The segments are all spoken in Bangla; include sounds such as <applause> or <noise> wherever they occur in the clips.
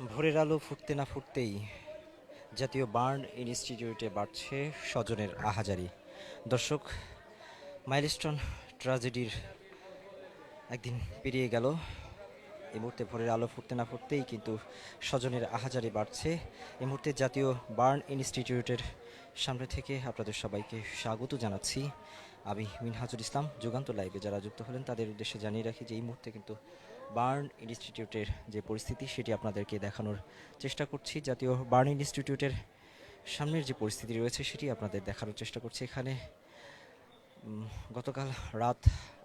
ভোরের আলো ফুটতে না ফুটতেই জাতীয় বার্ন ইনস্টিটিউটে বাড়ছে স্বজনের আহাজারি। দর্শক, মাইলস্টোন ট্র্যাজেডির একদিন পেরিয়ে গেল। এই মুহূর্তে ভোরের আলো ফুটতে না ফুটতেই কিন্তু স্বজনের আহাজারি বাড়ছে। এই মুহূর্তে জাতীয় বার্ন ইনস্টিটিউটের সামনে থেকে আপনাদের সবাইকে স্বাগত জানাচ্ছি। আমি মিনহাজুল ইসলাম যুগান্ত লাইভে। যারা যুক্ত হলেন, তাদের উদ্দেশ্যে জানিয়ে রাখি যে এই মুহূর্তে কিন্তু বার্ন ইনস্টিটিউটের যে পরিস্থিতি, সেটি আপনাদেরকে দেখানোর চেষ্টা করছি। জাতীয় বার্ন ইনস্টিটিউটের সামনের যে পরিস্থিতি রয়েছে, সেটি আপনাদের দেখানোর চেষ্টা করছি। এখানে গতকাল রাত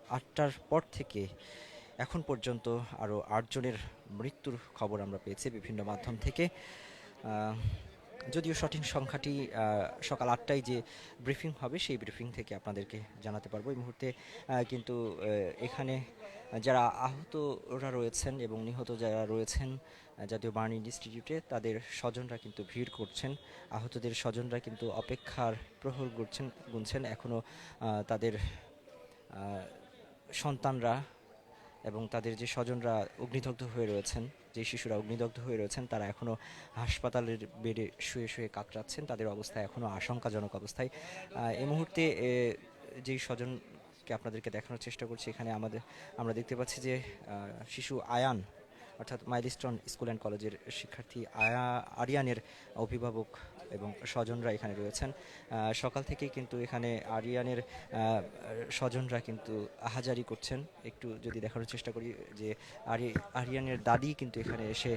আটটার পর থেকে এখন পর্যন্ত আরও আটজনের মৃত্যুর খবর আমরা পেয়েছি বিভিন্ন মাধ্যম থেকে। যদিও সঠিক সংখ্যাটি সকাল আটটায় যে ব্রিফিং হবে, সেই ব্রিফিং থেকে আপনাদেরকে জানাতে পারব। এই মুহূর্তে কিন্তু এখানে যারা আহতরা রয়েছেন এবং নিহত যারা রয়েছেন জাতীয় বার্ন ইনস্টিটিউটে, তাদের স্বজনরা কিন্তু ভিড় করছেন। আহতদের স্বজনরা কিন্তু অপেক্ষার প্রহর গুনছেন। গুনছেন এখনও তাদের সন্তানরা এবং তাদের যে স্বজনরা অগ্নিদগ্ধ হয়ে রয়েছেন, যে শিশুরা অগ্নিদগ্ধ হয়ে রয়েছেন, তারা এখনও হাসপাতালের বেডে শুয়ে শুয়ে কাতরাচ্ছেন। তাদের অবস্থা এখনও আশঙ্কাজনক অবস্থায়। এই মুহূর্তে যেই স্বজনকে আপনাদেরকে দেখানোর চেষ্টা করছি, এখানে আমাদের, আমরা দেখতে পাচ্ছি যে শিশু আয়ান অর্থাৎ মাইলস্টোন স্কুল অ্যান্ড কলেজের শিক্ষার্থী আয়া, আরিয়ানের অভিভাবক এবং স্বজনরা এখানে রয়েছেন। সকাল থেকেই কিন্তু এখানে আরিয়ানের স্বজনরা কিন্তু আহাজারি করছেন। একটু যদি দেখানোর চেষ্টা করি যে আরি, আরিয়ানের দাদি কিন্তু এখানে এসে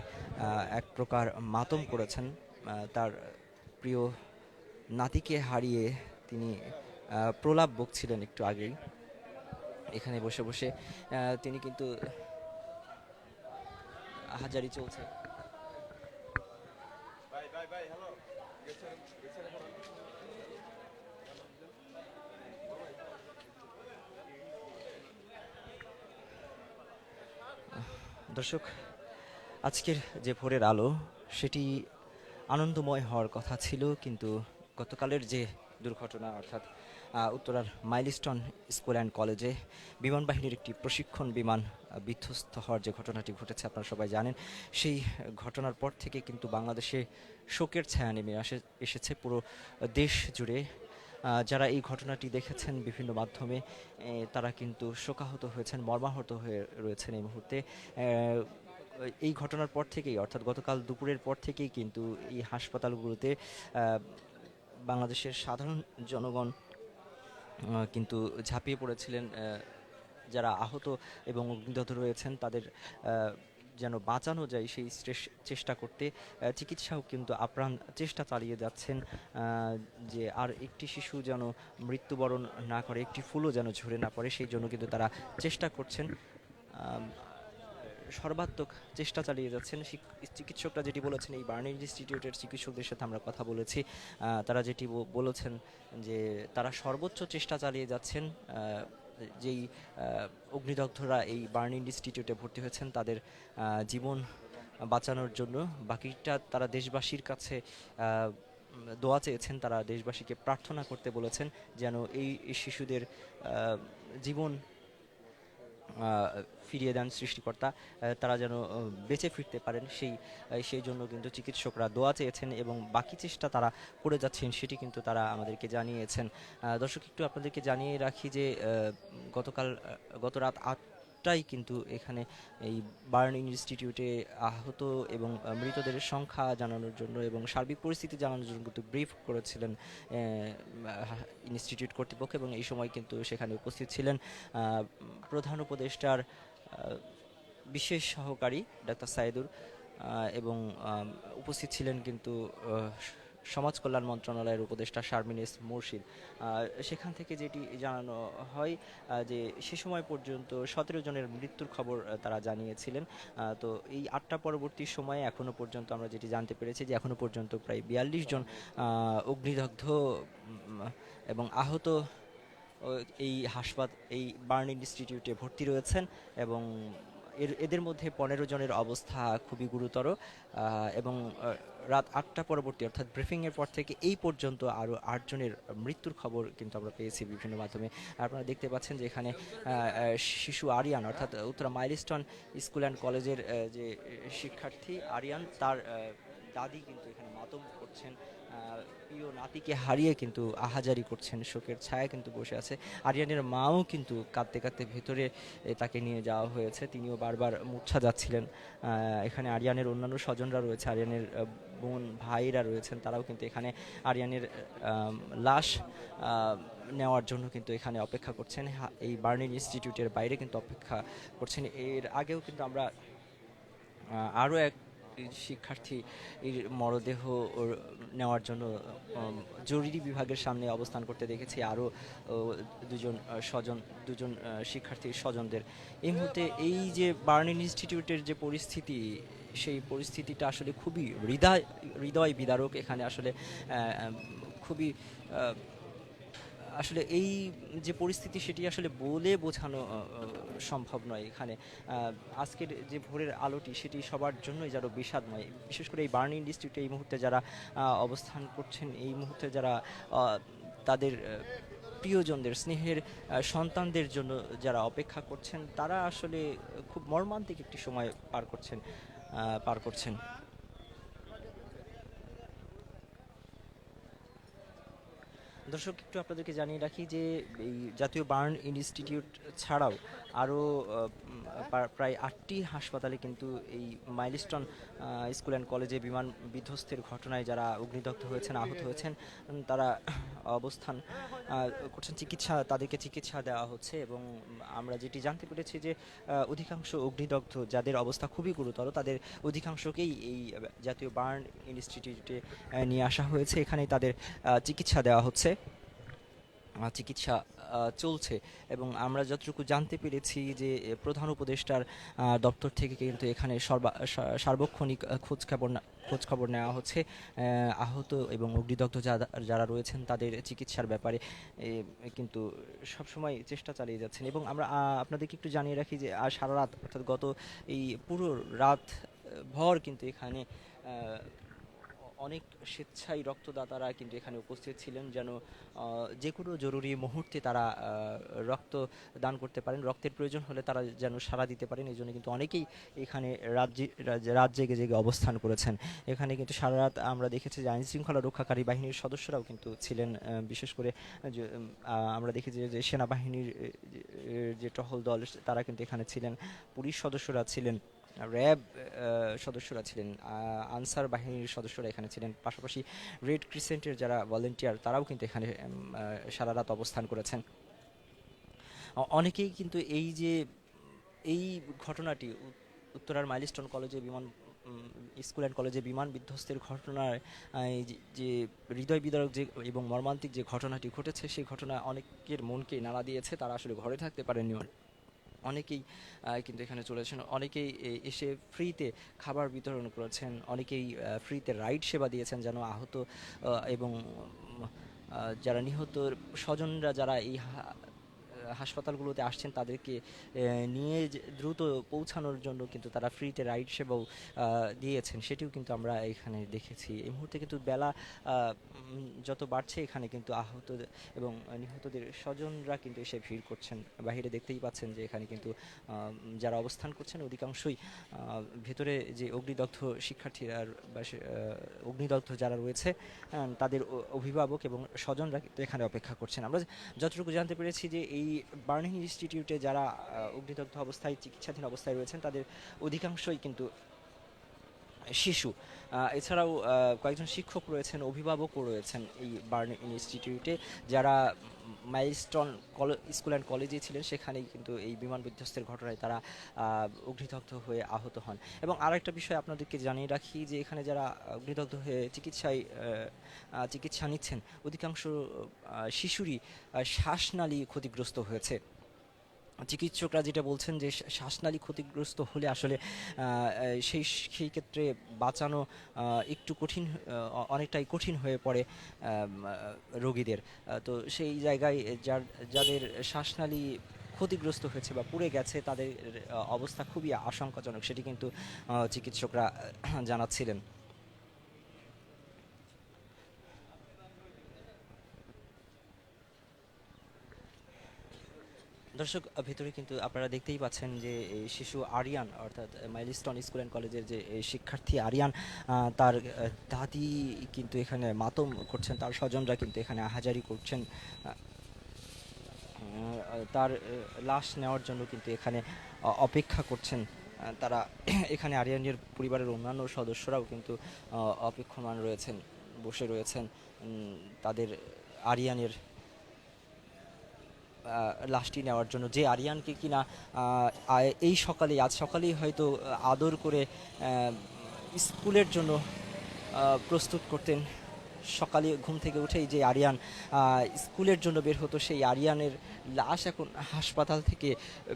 এক প্রকার মাতম করেছেন। তার প্রিয় নাতিকে হারিয়ে তিনি প্রলাপ বকছিলেন একটু আগেই। এখানে বসে বসে তিনি কিন্তু আহাজারি চলছে। দর্শক আজকের যে ভোরের আলো সেটি আনন্দময় হওয়ার কথা ছিল কিন্তু গতকালের যে দুর্ঘটনা অর্থাৎ উত্তরার মাইলস্টোন স্কুল অ্যান্ড কলেজে বিমান বাহিনীর একটি প্রশিক্ষণ বিমান বিধ্বস্ত হওয়ার যে ঘটনাটি ঘটেছে আপনারা সবাই জানেন, সেই ঘটনার পর থেকে কিন্তু বাংলাদেশে শোকের ছায়া নেমে আসে, এসেছে পুরো দেশ জুড়ে। যারা এই ঘটনাটি দেখেছেন বিভিন্ন মাধ্যমে তারা কিন্তু শোকাহত হয়েছেন, মর্মাহত হয়ে রয়েছেন এই মুহূর্তে। এই ঘটনার পর থেকেই, অর্থাৎ গতকাল দুপুরের পর থেকেই কিন্তু এই হাসপাতালগুলোতে বাংলাদেশের সাধারণ জনগণ কিন্তু ঝাঁপিয়ে পড়েছিলেন যারা আহত এবং অগ্নিদগ্ধ রয়েছেন, তাদের যেন বাঁচানো যায় সেই চেষ্টা করতে চিকিৎসাও কিন্তু আপ্রাণ চেষ্টা চালিয়ে যাচ্ছেন যে আর একটি শিশু যেন মৃত্যুবরণ না করে, একটি ফুলও যেন ঝরে না পড়ে, সেই জন্য কিন্তু তারা চেষ্টা করছেন। সর্বাত্মক চেষ্টা চালিয়ে যাচ্ছেন চিকিৎসকরা যেটি বলেছেন, এই বার্ন ইনস্টিটিউটের চিকিৎসকদের সাথে আমরা কথা বলেছি। তারা যেটি বলেছেন যে তারা সর্বোচ্চ চেষ্টা চালিয়ে যাচ্ছেন যেই অগ্নিদগ্ধরা এই বার্ন ইনস্টিটিউটে ভর্তি হয়েছেন, তাদের জীবন বাঁচানোর জন্য। বাকিটা তারা দেশবাসীর কাছে দোয়া চেয়েছেন, তারা দেশবাসীকে প্রার্থনা করতে বলেছেন যেন এই শিশুদের জীবন ফিরিয়ে দেন সৃষ্টিকর্তা তারা যেন বেঁচে ফিরতে পারেন সেই সেই জন্য কিন্তু চিকিৎসকরা দোয়া চেয়েছেন এবং বাকি চেষ্টা তারা করে যাচ্ছেন সেটি কিন্তু তারা আমাদেরকে জানিয়েছেন। দর্শক, একটু আপনাদেরকে জানিয়ে রাখি যে গতকাল গত রাত আটটাই কিন্তু এখানে এই বার্ন ইনস্টিটিউটে আহত এবং মৃতদের সংখ্যা জানানোর জন্য এবং সার্বিক পরিস্থিতি জানানোর জন্য কিন্তু ব্রিফ করেছিলেন ইনস্টিটিউট কর্তৃপক্ষ এবং এই সময় কিন্তু সেখানে উপস্থিত ছিলেন প্রধান উপদেষ্টার বিশেষ সহকারী ডাক্তার সাইদুর এবং উপস্থিত ছিলেন কিন্তু সমাজ কল্যাণ মন্ত্রণালয়ের উপদেষ্টা শারমিন এস মুর্শিদ সেখান থেকে যেটি জানানো হয় যে সে সময় পর্যন্ত সতেরো জনের মৃত্যুর খবর তারা জানিয়েছিলেন। তো এই আটটা পরবর্তী সময়ে এখনও পর্যন্ত আমরা যেটি জানতে পেরেছি, যে এখনও পর্যন্ত প্রায় বিয়াল্লিশ জন অগ্নিদগ্ধ এবং আহত এই হাসপাতাল এই বার্ন ইনস্টিটিউটে ভর্তি রয়েছেন এবং এর, এদের মধ্যে পনেরো জনের অবস্থা খুবই গুরুতর এবং রাত আটটা পরবর্তী, অর্থাৎ ব্রিফিংয়ের পর থেকে এই পর্যন্ত আরও আটজনের মৃত্যুর খবর কিন্তু আমরা পেয়েছি বিভিন্ন মাধ্যমে। আপনারা দেখতে পাচ্ছেন যে এখানে শিশু আরিয়ান, অর্থাৎ উত্তরা মাইলস্টোন স্কুল অ্যান্ড কলেজের যে শিক্ষার্থী আরিয়ান, তার দাদি কিন্তু এখানে মাতম করছেন। প্রিয় নাতিকে হারিয়ে কিন্তু আহাজারি করছেন, শোকের ছায়া কিন্তু বসে আছে। আরিয়ানের মাও কিন্তু কাঁদতে কাঁদতে ভেতরে তাকে নিয়ে যাওয়া হয়েছে। তিনিও বারবার মূর্ছা যাচ্ছিলেন। এখানে আরিয়ানের অন্যান্য স্বজনরা রয়েছে। আরিয়ানের বোন ভাইরা রয়েছেন, তারাও কিন্তু এখানে আরিয়ানের লাশ নেওয়ার জন্য কিন্তু এখানে অপেক্ষা করছেন। এই বার্নিং ইনস্টিটিউটের বাইরে কিন্তু অপেক্ষা করছেন। এর আগেও কিন্তু আমরা আরও এক শিক্ষার্থী মরদেহ নেওয়ার জন্য জরুরি বিভাগের সামনে অবস্থান করতে দেখেছি। আরও দুজন স্বজন, দুজন শিক্ষার্থীর স্বজনদের। এই মুহূর্তে এই যে বার্নিং ইনস্টিটিউটের যে পরিস্থিতি সেই পরিস্থিতিটা আসলে খুবই হৃদয় হৃদয় বিদারক এখানে আসলে খুবই আসলে এই যে পরিস্থিতি সেটি আসলে বলে বোঝানো সম্ভব নয় এখানে। আজকের যে ভোরের আলোটি সেটি সবার জন্যই যেন বিষাদময়। বিশেষ করে এই বার্নিং ইনস্টিটিউটে এই মুহূর্তে যারা অবস্থান করছেন, এই মুহূর্তে যারা তাদের প্রিয়জনদের, স্নেহের সন্তানদের জন্য যারা অপেক্ষা করছেন, তারা আসলে খুব মর্মান্তিক একটি সময় পার করছেন। পার করছেন। দর্শক, একটু আপনাদেরকে জানিয়ে রাখি যে এই জাতীয় বার্ন ইনস্টিটিউট ছাড়াও আরও প্রায় আটটি হাসপাতালে কিন্তু এই মাইলস্টোন স্কুল অ্যান্ড কলেজে বিমান বিধ্বস্তের ঘটনায় যারা অগ্নিদগ্ধ হয়েছেন, আহত হয়েছেন, তারা অবস্থান করছেন চিকিৎসা তাদেরকে চিকিৎসা দেওয়া হচ্ছে এবং আমরা যেটি জানতে পেরেছি যে অধিকাংশ অগ্নিদগ্ধ যাদের অবস্থা খুবই গুরুতর তাদের অধিকাংশকেই এই জাতীয় বার্ন ইনস্টিটিউটে নিয়ে আসা হয়েছে। এখানেই তাদের চিকিৎসা দেওয়া হচ্ছে। চিকিৎসা চলছে এবং আমরা যতটুকু জানতে পেরেছি যে প্রধান উপদেষ্টার দপ্তর থেকে কিন্তু এখানে সর্বা সার্বক্ষণিক আহ, খোঁজ খবর না- খোঁজ খবর নেওয়া হচ্ছে আহ, আহত এবং অগ্নিদগ্ধ যারা রয়েছেন তাদের চিকিৎসার ব্যাপারে কিন্তু সবসময় চেষ্টা চালিয়ে যাচ্ছেন। এবং আমরা আপনাদেরকে একটু জানিয়ে রাখি যে আর সারা রাত অর্থাৎ গত এই পুরো রাত ভর কিন্তু এখানে অনেক স্বেচ্ছায় রক্তদাতারা কিন্তু এখানে উপস্থিত ছিলেন যেন যে কোনো জরুরি মুহূর্তে তারা রক্ত দান করতে পারেন। রক্তের প্রয়োজন হলে তারা যেন সাড়া দিতে পারেন। এই জন্য কিন্তু অনেকেই এখানে রাজ্যে রাত জেগে অবস্থান করেছেন। এখানে কিন্তু সারা রাত আমরা দেখেছি যে আইন শৃঙ্খলা রক্ষাকারী বাহিনীর সদস্যরাও কিন্তু ছিলেন বিশেষ করে আমরা দেখেছি যে সেনাবাহিনীর যে টহল দল, তারা কিন্তু এখানে ছিলেন। পুলিশ সদস্যরা ছিলেন। র্যাব সদস্যরা ছিলেন আনসার বাহিনীর সদস্যরা এখানে ছিলেন। পাশাপাশি রেড ক্রিসেন্টের যারা ভলেন্টিয়ার, তারাও কিন্তু এখানে সারা রাত অবস্থান করেছেন। অনেকেই কিন্তু এই যে, এই ঘটনাটি উত্তরার মাইলস্টোন কলেজে বিমান স্কুল অ্যান্ড কলেজে বিমান বিধ্বস্তের ঘটনায় যে- হৃদয় বিদারক যে এবং মর্মান্তিক যে ঘটনাটি ঘটেছে সেই ঘটনা অনেকের মনকে নাড়া দিয়েছে। তারা আসলে ঘরে থাকতে পারেননি অনেকেই কিন্তু এখানে চলেছেন অনেকেই এসে ফ্রিতে খাবার বিতরণ করেছেন, অনেকেই ফ্রিতে রাইড সেবা দিয়েছেন যেন আহত এবং যারা নিহত, স্বজনরা যারা এই হাসপাতালগুলোতে আসছেন তাদেরকে নিয়ে দ্রুত পৌঁছানোর জন্য কিন্তু তারা ফ্রিতে রাইড সেবাও দিয়েছেন। সেটিও কিন্তু আমরা এখানে দেখেছি। এই মুহূর্তে কিন্তু বেলা যত বাড়ছে এখানে কিন্তু আহত এবং নিহতদের স্বজনরা কিন্তু এসে ভিড় করছেন। বাইরে দেখতেই পাচ্ছেন যে এখানে কিন্তু যারা অবস্থান করছেন অধিকাংশই ভেতরে যে অগ্নিদগ্ধ শিক্ষার্থীরা বা অগ্নিদগ্ধ যারা রয়েছে তাদের অভিভাবক এবং স্বজনরা কিন্তু এখানে অপেক্ষা করছেন। আমরা যতটুকু জানতে পেরেছি যে এই বার্নিং ইনস্টিটিউটে যারা অগ্নিদগ্ধ অবস্থায় চিকিৎসাধীন অবস্থায় রয়েছেন তাদের অধিকাংশই কিন্তু শিশু। এছাড়াও কয়েকজন শিক্ষক রয়েছেন, অভিভাবকও রয়েছেন এই বার্ন ইনস্টিটিউটে, যারা মাইলস্টোন স্কুল অ্যান্ড কলেজে ছিলেন, সেখানেই কিন্তু এই বিমান বিধ্বস্তের ঘটনায় তারা অগ্নিদগ্ধ হয়ে আহত হন। এবং আরেকটা বিষয় আপনাদেরকে জানিয়ে রাখি যে, এখানে যারা অগ্নিদগ্ধ হয়ে চিকিৎসায় চিকিৎসা নিচ্ছেন, অধিকাংশ শিশুরই শ্বাসনালী ক্ষতিগ্রস্ত হয়েছে। চিকিৎসকরা যেটা বলছেন যে শ্বাসনালী ক্ষতিগ্রস্ত হলে আসলে সেই সেই ক্ষেত্রে বাঁচানো একটু কঠিন অনেকটাই কঠিন হয়ে পড়ে রোগীদের। তো সেই জায়গায় যার, যাদের শ্বাসনালী ক্ষতিগ্রস্ত হয়েছে বা পুড়ে গেছে, তাদের অবস্থা খুবই আশঙ্কাজনক, সেটি কিন্তু চিকিৎসকরা জানাচ্ছিলেন। দর্শক ভিতরে কিন্তু আপনারা দেখতেই পাচ্ছেন যে এই শিশু আরিয়ান, অর্থাৎ মাইলস্টোন স্কুল অ্যান্ড কলেজের যে শিক্ষার্থী আরিয়ান তার দাদি কিন্তু এখানে মাতম করছেন, তার স্বজনরা কিন্তু এখানে হাজারি করছেন তার লাশ নেওয়ার জন্য কিন্তু এখানে অপেক্ষা করছেন তারা <clears throat> এখানে আরিয়ানের পরিবারের অন্যান্য সদস্যরাও কিন্তু অপেক্ষমান রয়েছেন, বসে রয়েছেন তাদের আরিয়ানের লাশটি নেওয়ার জন্য। যে আরিয়ানকে কিনা এই সকালে আজ সকালেই হয়তো আদর করে স্কুলের জন্য প্রস্তুত করতেন। সকালে ঘুম থেকে উঠেই যে আরিয়ান স্কুলের জন্য বের হতো, সেই আরিয়ানের লাশ এখন হাসপাতাল থেকে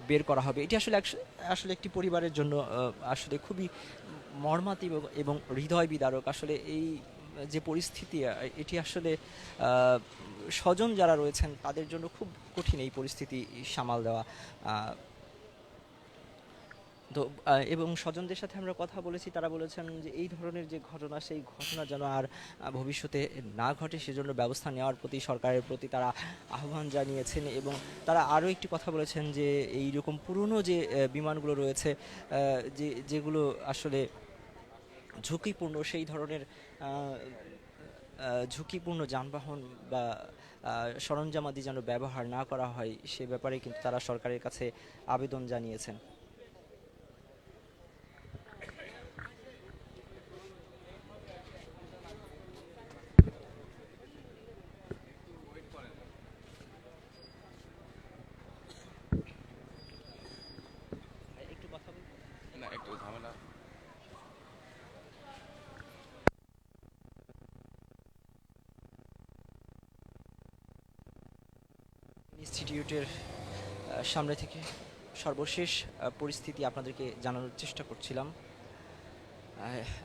বের করা হবে। এটি আসলে আসলে একটি পরিবারের জন্য আসলে খুবই মর্মান্তিক এবং- এবং হৃদয় বিদারক। আসলে এই যে পরিস্থিতি এটি আসলে স্বজন যারা রয়েছেন, তাদের জন্য খুব কঠিন এই পরিস্থিতি সামাল দেওয়া। তো এবং স্বজনদের সাথে আমরা কথা বলেছি, তারা বলেছেন যে এই ধরনের যে ঘটনা, সেই ঘটনা যেন আর ভবিষ্যতে না ঘটে, সেজন্য ব্যবস্থা নেওয়ার প্রতি, সরকারের প্রতি তারা আহ্বান জানিয়েছেন এবং তারা আরও একটি কথা বলেছেন যে এই রকম পুরনো যে বিমানগুলো রয়েছে যে, যেগুলো আসলে ঝুঁকিপূর্ণ সেই ধরনের ঝুঁকিপূর্ণ যানবাহন বা সরঞ্জামাদি যেন ব্যবহার না করা হয় সে ব্যাপারে কিন্তু তারা সরকারের কাছে আবেদন জানিয়েছেন। একটু ঝামেলা। ইনস্টিটিউটের সামনে থেকে সর্বশেষ পরিস্থিতি আপনাদেরকে জানানোর চেষ্টা করছিলাম।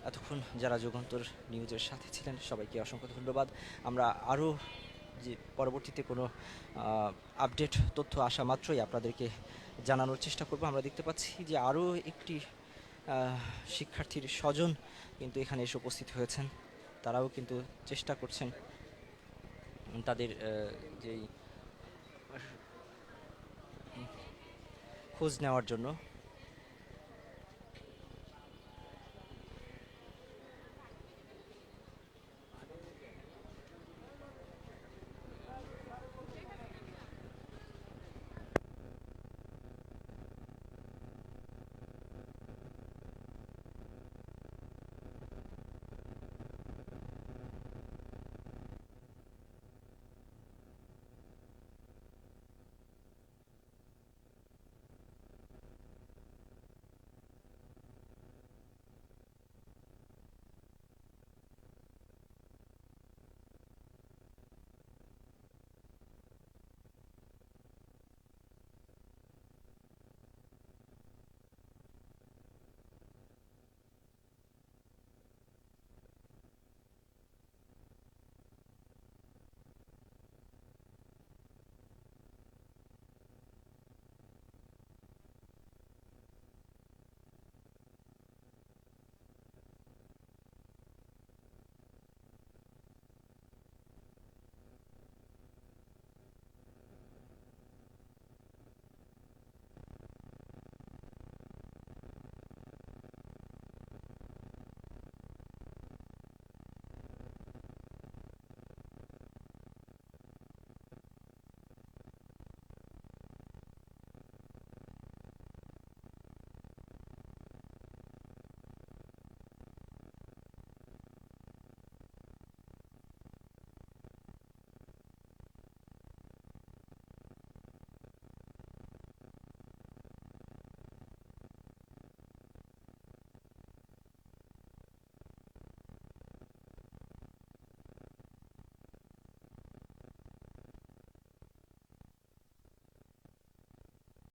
এতক্ষণ যারা যুগান্তর নিউজের সাথে ছিলেন, সবাইকে অসংখ্য ধন্যবাদ। আমরা আরও যে পরবর্তীতে কোনো আপডেট, তথ্য আসা মাত্রই আপনাদেরকে জানানোর চেষ্টা করব। আমরা দেখতে পাচ্ছি যে আরও একটি শিক্ষার্থীর স্বজন কিন্তু এখানে এসে উপস্থিত হয়েছেন। তারাও কিন্তু চেষ্টা করছেন তাদের যেই খোঁজ নেওয়ার জন্য।